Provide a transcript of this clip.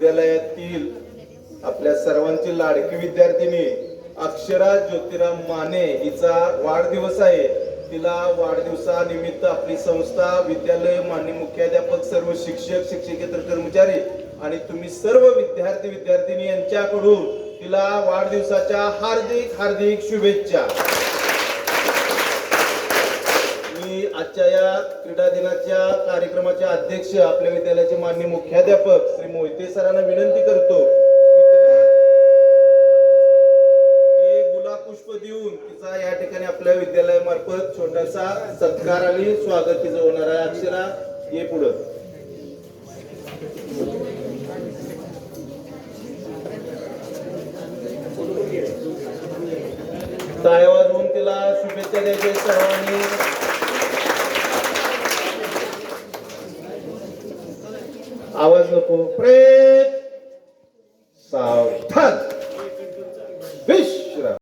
विद्यालयातील आपल्या सर्वांची लाडकी विद्यार्थिनी अक्षरा ज्योतिराम माने हिचा वाढदिवस आहे. तिला वाढदिवसानिमित्त आपली संस्था विद्यालय मान्य मुख्याध्यापक सर्व शिक्षक शिक्षकेतर कर्मचारी आणि तुम्ही सर्व विद्यार्थी विद्यार्थिनी यांच्याकडून तिला वाढदिवसाच्या हार्दिक हार्दिक शुभेच्छा. मी आजच्या या क्रीडा दिनाच्या विभागाचे अध्यक्ष आपल्या विद्यालयाचे मान्य मुख्याध्यापक श्री मोहिते सरांना विनंती करतो पुष्प देऊन तिचा या ठिकाणी आपल्या विद्यालयामार्फत छोटासा सत्कार आणि स्वागत तिचं होणार आहे. अक्षरा ये पुढं. टाळ्या वाजवून तिला शुभेच्छा द्यायच्या सर्वांनी. आवाज नको. प्रेत सावधान. विश्राम.